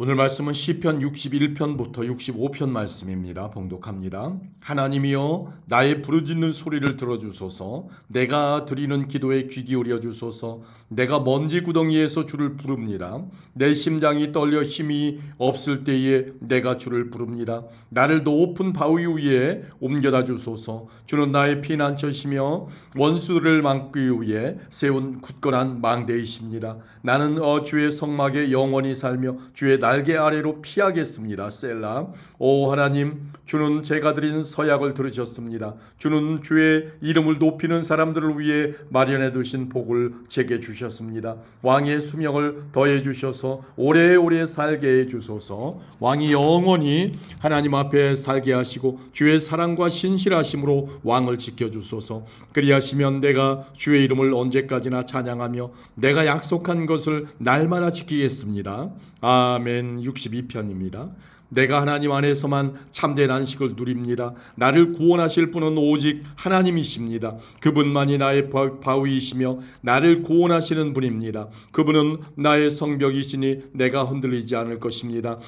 오늘 말씀은 시편 61편부터 65편 말씀입니다. 봉독합니다. 하나님이여 나의 부르짖는 소리를 들어주소서 내가 드리는 기도에 귀 기울여 주소서 내가 먼지 구덩이에서 주를 부릅니다. 내 심장이 떨려 힘이 없을 때에 내가 주를 부릅니다. 나를 높은 바위 위에 옮겨다 주소서 주는 나의 피난처시며 원수들을 막기 위해 세운 굳건한 망대이십니다. 나는 어 주의 성막에 영원히 살며 주의 날개 아래로 피하겠습니다. 셀라. 오 하나님, 주는 제가 드린 서약을 들으셨습니다. 주는 주의 이름을 높이는 사람들을 위해 마련해 두신 복을 제게 주셨습니다. 왕의 수명을 더해 주셔서 오래오래 살게 해 주소서. 왕이 영원히 하나님 앞에 살게 하시고 주의 사랑과 신실하심으로 왕을 지켜 주소서. 그리하시면 내가 주의 이름을 언제까지나 찬양하며 내가 약속한 것을 날마다 지키겠습니다. 아멘 62편입니다. 내가 하나님 안에서만 참된 안식을 누립니다. 나를 구원하실 분은 오직 하나님이십니다. 그분만이 나의 바- 바위이시며 나를 구원하시는 분입니다. 그분은 나의 성벽이시니 내가 흔들리지 않을 것입니다.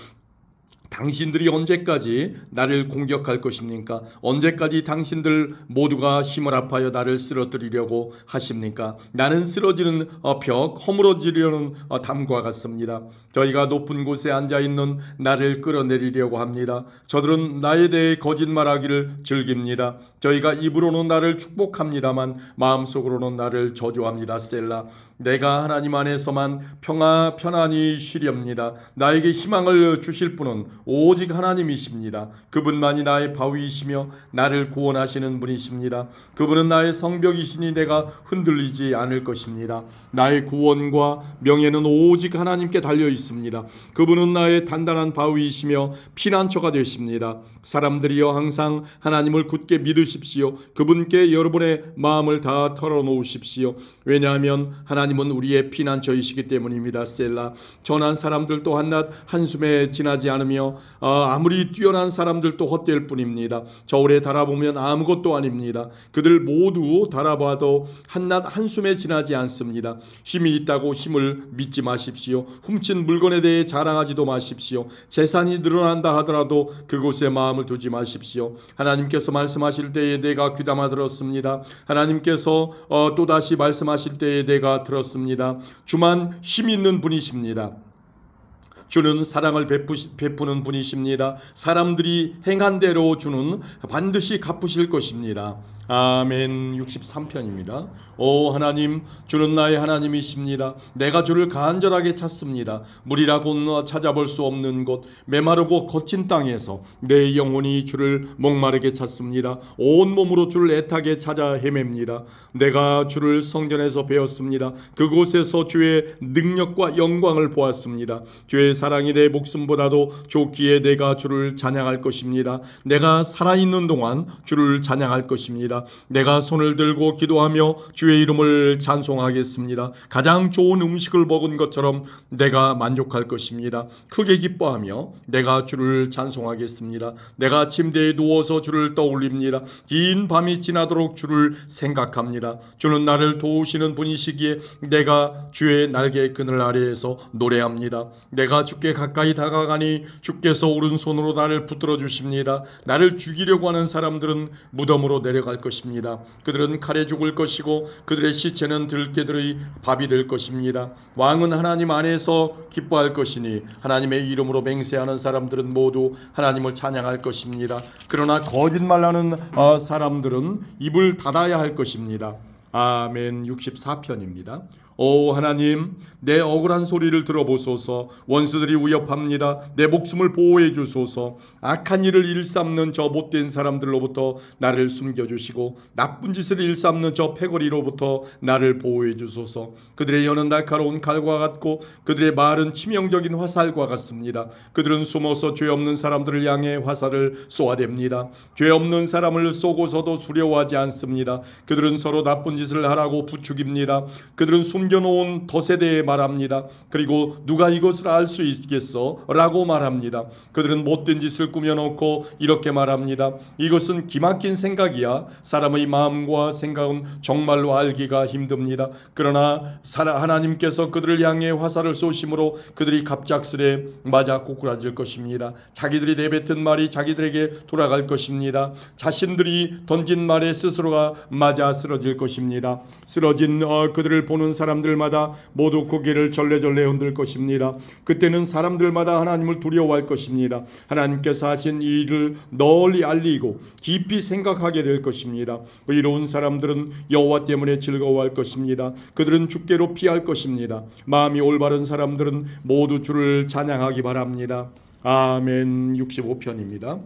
당신들이 언제까지 나를 공격할 것입니까? 언제까지 당신들 모두가 힘을 합하여 나를 쓰러뜨리려고 하십니까? 나는 쓰러지는 어, 벽, 허물어지려는 어, 담과 같습니다. 저희가 높은 곳에 앉아 있는 나를 끌어내리려고 합니다. 저들은 나에 대해 거짓말하기를 즐깁니다. 저희가 입으로는 나를 축복합니다만 마음속으로는 나를 저주합니다. 셀라. 내가 하나님 안에서만 평화 편안히 쉬렵니다. 나에게 희망을 주실 분은 오직 하나님이십니다. 그분만이 나의 바위이시며 나를 구원하시는 분이십니다. 그분은 나의 성벽이시니 내가 흔들리지 않을 것입니다. 나의 구원과 명예는 오직 하나님께 달려 있습니다. 그분은 나의 단단한 바위이시며 피난처가 되십니다. 사람들이여 항상 하나님을 굳게 믿으십시오. 그분께 여러분의 마음을 다 털어놓으십시오. 왜냐하면 하나님은 우리의 피난처이시기 때문입니다. 셀라 전한 사람들도 한낱 한숨에 지나지 않으며 어, 아무리 뛰어난 사람들도 헛될 뿐입니다. 저울에 달아보면 아무것도 아닙니다. 그들 모두 달아봐도 한낱 한숨에 지나지 않습니다. 힘이 있다고 힘을 믿지 마십시오. 훔친 물건에 대해 자랑하지도 마십시오. 재산이 늘어난다 하더라도 그곳에 마 음을 두지 마십시오. 하나님께서 말씀하실 때에 내가 귀담아 들었습니다. 하나님께서 어, 또 다시 말씀하실 때에 내가 들었습니다. 주만 힘 있는 분이십니다. 주는 사랑을 베푸시, 베푸는 분이십니다. 사람들이 행한 대로 주는 반드시 갚으실 것입니다. 아멘 63편입니다. 오 하나님 주는 나의 하나님이십니다. 내가 주를 간절하게 찾습니다. 물이라고 찾아볼 수 없는 곳 메마르고 거친 땅에서 내 영혼이 주를 목마르게 찾습니다. 온 몸으로 주를 애타게 찾아 헤맵니다. 내가 주를 성전에서 배웠습니다. 그곳에서 주의 능력과 영광을 보았습니다. 주의 사랑이 내 목숨보다도 좋기에 내가 주를 찬양할 것입니다. 내가 살아있는 동안 주를 찬양할 것입니 다. 내가 손을 들고 기도하며 주의 이름을 찬송하겠습니다. 가장 좋은 음식을 먹은 것처럼 내가 만족할 것입니다. 크게 기뻐하며 내가 주를 찬송하겠습니다. 내가 침대에 누워서 주를 떠올립니다. 긴 밤이 지나도록 주를 생각합니다. 주는 나를 도우시는 분이시기에 내가 주의 날개 그늘 아래에서 노래합니다. 내가 주께 가까이 다가가니 주께서 오른손으로 나를 붙들어 주십니다. 나를 죽이려고 하는 사람들은 무덤으로 내려갈 것입니다. 그들은 칼에 죽을 것이고 그들의 시체는 들깨들의 밥이 될 것입니다. 왕은 하나님 안에서 기뻐할 것이니 하나님의 이름으로 맹세하는 사람들은 모두 하나님을 찬양할 것입니다. 그러나 거짓말하는 어, 사람들은 입을 닫아야 할 것입니다. 아멘 64편입니다. 오 하나님 내 억울한 소리를 들어보소서. 원수들이 위협합니다. 내 목숨을 보호해 주소서. 악한 일을 일삼는 저 못된 사람들로부터 나를 숨겨 주시고 나쁜 짓을 일삼는 저 패거리로부터 나를 보호해 주소서. 그들의 혀는 날카로운 칼과 같고 그들의 말은 치명적인 화살과 같습니다. 그들은 숨어서 죄 없는 사람들을 향해 화살을 쏘아댑니다. 죄 없는 사람을 쏘고서도 두려워하지 않습니다. 그들은 서로 나쁜 짓을 하라고 부추깁니다. 그들은 숨 숨겨놓은 덫에 대해 말합니다. 그리고 누가 이것을 알 수 있겠어? 라고 말합니다. 그들은 못된 짓을 꾸며놓고 이렇게 말합니다. 이것은 기막힌 생각이야. 사람의 마음과 생각은 정말로 알기가 힘듭니다. 그러나 하나님께서 그들을 향해 화살을 쏘심으로 그들이 갑작스레 맞아 꼬꾸라질 것입니다. 자기들이 내뱉은 말이 자기들에게 돌아갈 것입니다. 자신들이 던진 말에 스스로가 맞아 쓰러질 것입니다. 쓰러진 어, 그들을 보는 사람 들마다 모두 고개를 절레절레 흔들 것입니다. 그때는 사람들마다 하나님을 두려워할 것입니다. 하나님께서 하신 이 일을 널리 알리고 깊이 생각하게 될 것입니다. 의로운 사람들은 여호와 때문에 즐거워할 것입니다. 그들은 주께로 피할 것입니다. 마음이 올바른 사람들은 모두 주를 찬양하기 바랍니다. 아멘 65편입니다.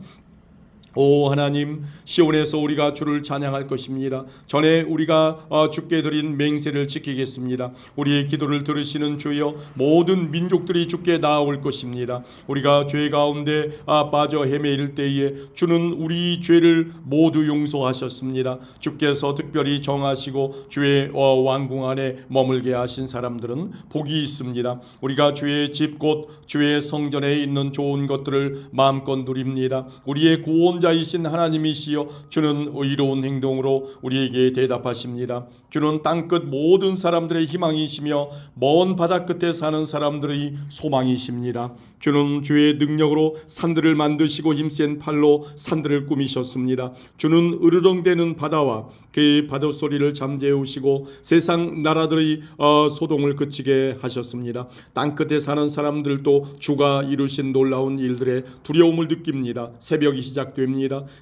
오 하나님 시온에서 우리가 주를 찬양할 것입니다. 전에 우리가 어, 주께 드린 맹세를 지키겠습니다. 우리의 기도를 들으시는 주여 모든 민족들이 주께 나아올 것입니다. 우리가 죄 가운데 아, 빠져 헤매일 때에 주는 우리 죄를 모두 용서하셨습니다. 주께서 특별히 정하시고 주의 어, 왕궁 안에 머물게 하신 사람들은 복이 있습니다. 우리가 주의 집 곧 주의 성전에 있는 좋은 것들을 마음껏 누립니다. 우리의 구원 자이신 하나님이시여 주는 의로운 행동으로 우리에게 대답하십니다. 주는 땅끝 모든 사람들의 희망이시며 먼 바다 끝에 사는 사람들의 소망이십니다. 주는 주의 능력으로 산들을 만드시고 힘센 팔로 산들을 꾸미셨습니다. 주는 으르렁대는 바다와 그 바다 소리를 잠재우시고 세상 나라들의 어, 소동을 그치게 하셨습니다. 땅 끝에 사는 사람들도 주가 이루신 놀라운 일들에 두려움을 느낍니다. 새벽이 시작됩니다.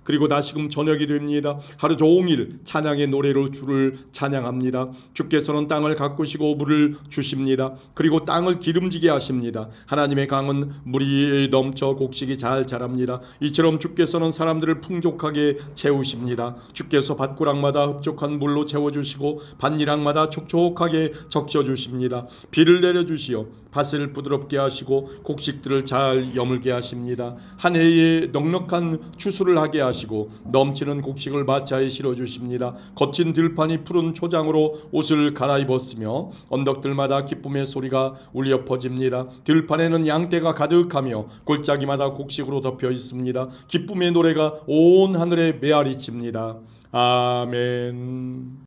그리고 다시금 저녁이 됩니다. 하루 종일 찬양의 노래로 주를 찬양합니다. 주께서는 땅을 가꾸시고 물을 주십니다. 그리고 땅을 기름지게 하십니다. 하나님의 강은 물이 넘쳐 곡식이 잘 자랍니다. 이처럼 주께서는 사람들을 풍족하게 채우십니다. 주께서 밭구락마다 흡족한 물로 채워주시고 밭일항마다 촉촉하게 적셔주십니다. 비를 내려주시어 밭을 부드럽게 하시고 곡식들을 잘 여물게 하십니다. 한 해에 넉넉한 추수를 하게 하시고 넘치는 곡식을 마차에 실어 주십니다. 거친 들판이 푸른 초장으로 옷을 갈아입었으며 언덕들마다 기쁨의 소리가 울려 퍼집니다. 들판에는 양떼가 가득하며 골짜기마다 곡식으로 덮여 있습니다. 기쁨의 노래가 온 하늘에 메아리칩니다. 아멘.